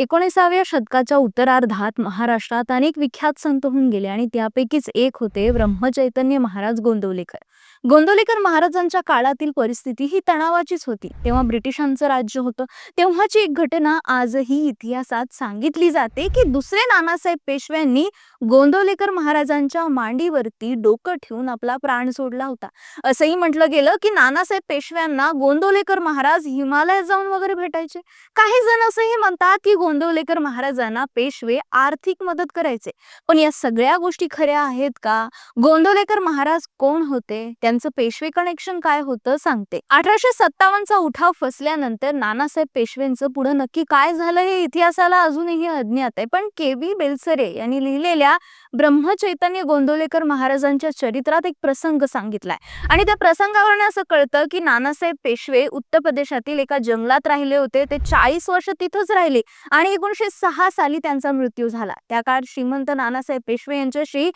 एकोणीसाव्या शतकाच्या उत्तरार्धात महाराष्ट्रात अनेक विख्यात संत होऊन गेले आणि त्यापैकीच एक होते ब्रह्मचैतन्य महाराज गोंदवलेकर. गोंदवलेकर महाराजांच्या काळातील परिस्थिती ही तणावाचीच होती. तेव्हा ब्रिटिशांचं राज्य होतं. तेव्हाची एक घटना आजही इतिहासात सांगितली जाते की दुसरे नानासाहेब पेशव्यांनी गोंदवलेकर महाराजांच्या मांडीवरती डोकं ठेवून आपला प्राण सोडला होता. असंही म्हटलं गेलं की नानासाहेब पेशव्यांना गोंदवलेकर महाराज हिमालयात जाऊन वगैरे भेटायचे. काही जण असंही म्हणतात की गोंदवलेकर महाराजांना पेशवे आर्थिक मदत करायचे. पण या सगळ्या गोष्टी खऱ्या आहेत का? गोंदवलेकर महाराज कोण होते? त्यांचं पेशवे कनेक्शन काय होतं सांगते. अठराशे सत्तावन्नचा उठाव फसल्यानंतर नानासाहेब पेशवेंचं पुढे नक्की काय झालं हे इतिहासाला अजूनही अज्ञात आहे. पण के व्ही बेलसरे यांनी लिहिलेल्या ब्रह्मचैतन्य गोंदवलेकर महाराजांच्या चरित्रात एक प्रसंग सांगितलाय. आणि त्या प्रसंगावरून असं कळतं की नानासाहेब पेशवे उत्तर प्रदेशातील एका जंगलात राहिले होते. ते चाळीस वर्ष तिथंच राहिले आणि एकोणीशे सहा साली त्यांचा मृत्यू झाला. त्या काळात श्रीमंत नानासाहेब पेशवे यांच्याशी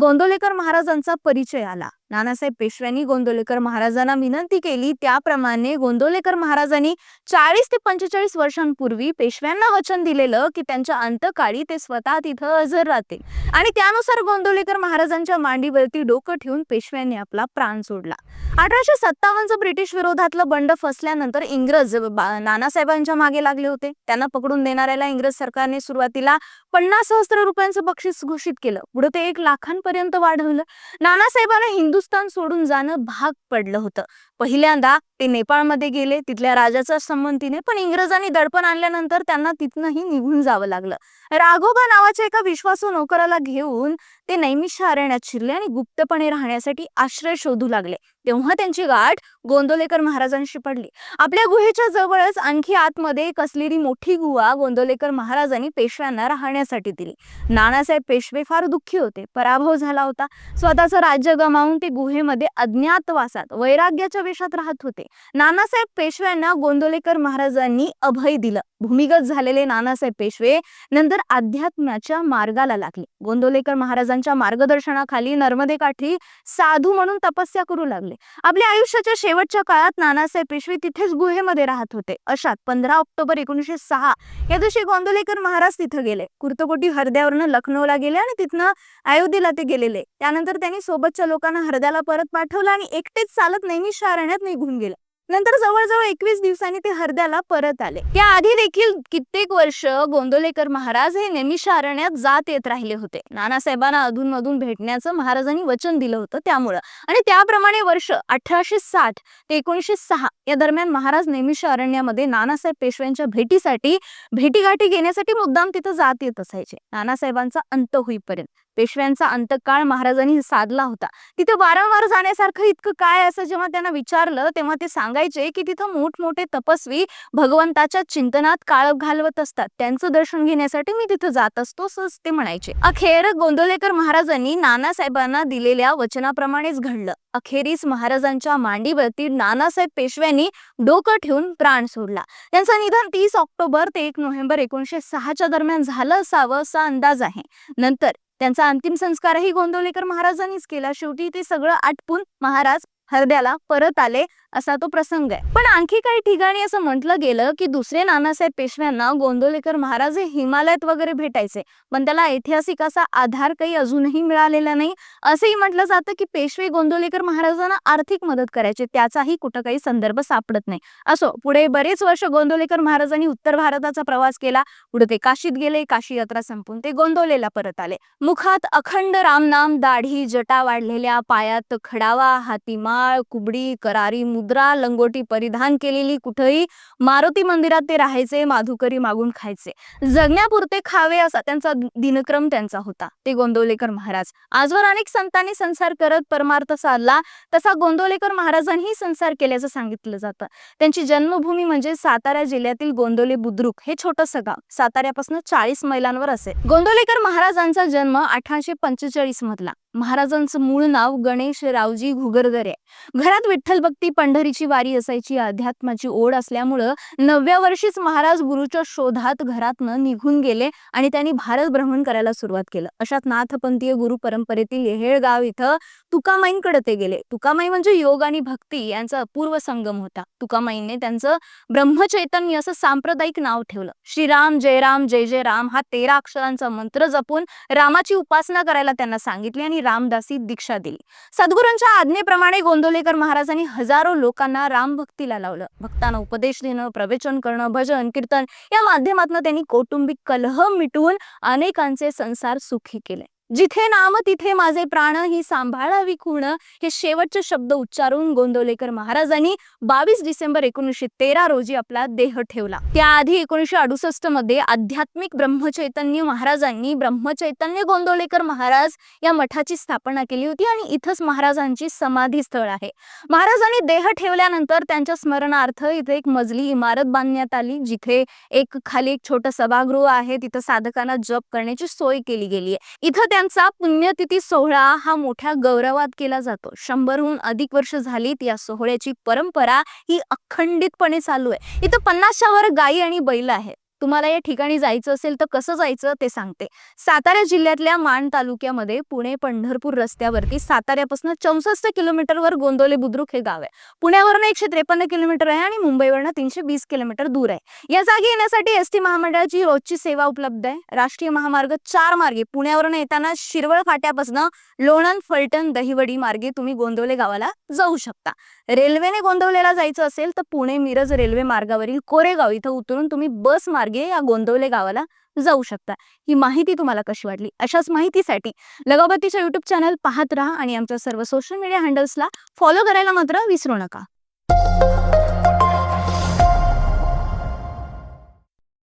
गोंदवलेकर महाराजांचा परिचय आला. नानासाहेब पेशव्यांनी गोंदवलेकर महाराजांना विनंती केली. त्याप्रमाणे गोंदवलेकर महाराजांनी चाळीस ते पंचेचाळीस वर्षांपूर्वी पेशव्यांना वचन दिलेलं की त्यांच्या अंतकाळी ते स्वतः तिथं हजर राहतील आणि त्यानुसार गोंदवलेकर महाराजांच्या मांडीवरती डोकं ठेवून पेशव्यांनी आपला प्राण सोडला. अठराशे सत्तावन्नचं ब्रिटिश विरोधातलं बंड फसल्यानंतर इंग्रज नानासाहेबांच्या मागे लागले होते. त्यांना पकडून देणाऱ्याला इंग्रज सरकारने सुरुवातीला पन्नास सहस्त्र रुपयांचं बक्षीस घोषित केलं. पुढे ते एक लाखांपर्यंत वाढवलं. नानासाहेबांना हिंदुस्थान सोडून जाणं भाग पडलं होतं. पहिल्यांदा ते नेपाळमध्ये गेले तिथल्या राजाच्या संमतीने पण इंग्रजांनी दडपण आणल्यानंतर त्यांना तिथनंही निघून जावं लागलं. राघोबा नावाच्या एका विश्वासू नोकराला घेऊन ते नैमिष अरण्यात शिरले आणि गुप्तपणे राहण्यासाठी आश्रय शोधू लागले. तेव्हा त्यांची गाठ गोंदवलेकर महाराजांशी पडली. आपल्या गुहेच्या जवळच आणखी आतमध्ये एक असलेली मोठी गुहा गोंदवलेकर महाराजांनी पेशव्यांना राहण्यासाठी दिली. नानासाहेब पेशवे फार दुःखी होते. पराभव झाला होता. स्वतःचं राज्य गमावून ते गुहेमध्ये अज्ञातवासात वैराग्याच्या वेशात राहत होते. नानासाहेब पेशव्यांना गोंदवलेकर महाराजांनी अभय दिलं. भूमिगत झालेले नानासाहेब पेशवे नंतर अध्यात्माच्या मार्गाला लागले. गोंदवलेकर महाराजांच्या मार्गदर्शनाखाली नर्मदेकाठी साधू म्हणून तपस्या करू लागले. आपल्या आयुष्याच्या शेवटच्या काळात नानासाहेब पेशवे तिथेच गुहेमध्ये राहत होते. अशात पंधरा ऑक्टोबर एकोणीशे सहा या दिवशी गोंदवलेकर महाराज तिथं गेले. कुर्तकोटी हरद्यावरनं लखनौला गेले आणि तिथनं अयोध्येला ते गेलेले. त्यानंतर त्यांनी सोबतच्या लोकांना हरद्याला परत पाठवलं आणि एकटेच चालत नेहमी शहराण्यात निघून गेले. नंतर जवळजवळ एकवीस दिवसांनी ते हरद्याला परत आले. त्याआधी देखील कित्येक वर्ष गोंदवलेकर महाराज हे नेमिषारण्यात अरण्यात जात येत राहिले होते. नानासाहेबांना अधूनमधून भेटण्याचं महाराजांनी वचन दिलं होतं त्यामुळं. आणि त्याप्रमाणे वर्ष अठराशे साठ ते एकोणीशे सहा या दरम्यान महाराज नेमिषारण्यामध्ये अरण्यामध्ये नानासाहेब पेशव्यांच्या भेटीसाठी भेटीगाठी घेण्यासाठी मुद्दाम तिथं जात येत असायचे. नानासाहेबांचा अंत होईपर्यंत. पेशव्यांचा अंतकाळ महाराजांनी साधला होता. तिथं वारंवार जाण्यासारखं इतकं काय असं जेव्हा त्यांना विचारलं तेव्हा ते सांग सांगायचे की तिथं मोठमोठे तपस्वी भगवंताच्या चिंतनात काळ घालवत असतात. त्यांचं दर्शन घेण्यासाठी मी तिथं जात असतो असंच ते म्हणायचे. अखेर गोंदवलेकर महाराजांनी नानासाहेबांना दिलेल्या वचनाप्रमाणेच घडलं. अखेरीस महाराजांच्या मांडीवरती नानासाहेब पेशव्यांनी डोकं ठेवून प्राण सोडला. त्यांचं निधन तीस ऑक्टोबर ते एक नोव्हेंबर एकोणीशे सहाच्या दरम्यान झालं असावं असा अंदाज आहे. नंतर त्यांचा अंतिम संस्कारही गोंदवलेकर महाराजांनीच केला. शेवटी ते सगळं आटपून महाराज हरद्याला परत आले असा तो प्रसंग आहे. पण आणखी काही ठिकाणी असं म्हटलं गेलं की दुसरे नानासाहेब पेशव्यांना गोंदवलेकर महाराज हे हिमालयात वगैरे भेटायचे. पण त्याला ऐतिहासिक असा आधार काही अजूनही मिळालेला नाही. असंही म्हटलं जातं की पेशवे गोंदवलेकर महाराजांना आर्थिक मदत करायचे. त्याचाही कुठं काही संदर्भ सापडत नाही. असो पुढे बरेच वर्ष गोंदवलेकर महाराजांनी उत्तर भारताचा प्रवास केला. पुढे ते काशीत गेले. काशी यात्रा संपून ते गोंदवलेला परत आले. मुखात अखंड रामनाम दाढी जटा वाढलेल्या पायात खडावा हाती माळ कुबडी करारी मुद्रा लंगोटी परिधान केलेली कुठेही मारुती मंदिरात ते राहायचे माधुकरी मागून खायचे. जगण्यापुरते खावे असा त्यांचा दिनक्रम त्यांचा होता. ते गोंदवलेकर महाराज. आजवर अनेक संतांनी संसार करत परमार्थ साधला तसा गोंदवलेकर महाराजांनी संसार केल्याचं सांगितलं जातं. त्यांची जन्मभूमी म्हणजे सातारा जिल्ह्यातील गोंदवले बुद्रुक. हे छोटंसं गाव. साताऱ्यापासून चाळीस मैलांवर असेल. गोंदवलेकर महाराजांचा जन्म अठराशे पंचेचाळीस मधला महाराजांचं मूळ नाव गणेश रावजी घुगरदरे. घरात विठ्ठल भक्ती पंढरीची वारी असायची. अध्यात्माची ओढ असल्यामुळं नवव्या वर्षीच महाराज गुरुच्या शोधात घरातनं निघून गेले आणि त्यांनी भारत भ्रमण करायला सुरुवात केलं. अशात नाथपंथीय गुरु परंपरेतील येहेळ गाव इथं तुकामाईंकडे ते गेले. तुकामाई म्हणजे योग आणि भक्ती यांचा अपूर्व संगम होता. तुकामाईंने त्यांचं ब्रह्मचैतन्य असं सांप्रदायिक नाव ठेवलं. श्रीराम जयराम जय जय राम हा तेरा अक्षरांचा मंत्र जपून रामाची उपासना करायला त्यांना सांगितली आणि रामदासी दीक्षा दिली. सद्गुरूंच्या आज्ञेप्रमाणे गोंदवलेकर महाराजांनी हजारो लोकांना राम भक्तीला लावलं. भक्तांना उपदेश देणं प्रवचन करणं भजन कीर्तन या माध्यमातून त्यांनी कौटुंबिक कलह मिटवून अनेकांचे संसार सुखी केले. जिथे नाम तिथे माझे प्राण ही सांभाळावी खूण हे शेवटचे शब्द उच्चारून गोंदवलेकर महाराजांनी बावीस डिसेंबर एकोणीसशे तेरा रोजी आपला देह ठेवला. त्याआधी एकोणीसशे अडुसष्टमध्ये आध्यात्मिक ब्रह्मचैतन्य महाराजांनी ब्रह्मचैतन्य गोंदवलेकर महाराज या मठाची स्थापना केली होती आणि इथंच महाराजांची समाधी स्थळ आहे. महाराजांनी देह ठेवल्यानंतर त्यांच्या स्मरणार्थ इथे एक मजली इमारत बांधण्यात आली जिथे एक खाली एक छोटं सभागृह आहे तिथं साधकांना जप करण्याची सोय केली गेली आहे. इथं त्यांचा पुण्यतिथी सोहळा हा मोठ्या गौरवात केला जातो. शंभरहून अधिक वर्ष झालीत या सोहळ्याची परंपरा ही अखंडितपणे चालू आहे. इथं पन्नासच्या वर गायी आणि बैल आहेत. तुम्हाला या ठिकाणी जायचं असेल तर कसं जायचं ते सांगते. सातारा जिल्ह्यातल्या माण तालुक्यामध्ये पुणे पंढरपूर रस्त्यावरती साताऱ्यापासून चौसष्ट किलोमीटरवर गोंदवले बुद्रुक हे गाव आहे. पुण्यावरनं एकशे त्रेपन्न किलोमीटर आहे आणि मुंबईवरनं तीनशे वीस किलोमीटर दूर आहे. या जागी येण्यासाठी एस टी महामंडळाची रोजची सेवा उपलब्ध आहे. राष्ट्रीय महामार्ग चार मार्गे पुण्यावरून येताना शिरवळ फाट्यापासून लोणंद फलटण दहिवडी मार्गे तुम्ही गोंदवले गावाला जाऊ शकता. रेल्वेने गोंदवलेला जायचं असेल तर पुणे मिरज रेल्वे मार्गावरील कोरेगाव इथं उतरून तुम्ही बस मार्ग या गोंदवले गावाला जाऊ शकता. ही माहिती तुम्हाला कशी वाटली? अशाच माहितीसाठी लगावतीच्या युट्यूब चॅनल पाहत राहा आणि आमच्या सर्व सोशल मीडिया हँडल्सला फॉलो करायला मात्र विसरू नका.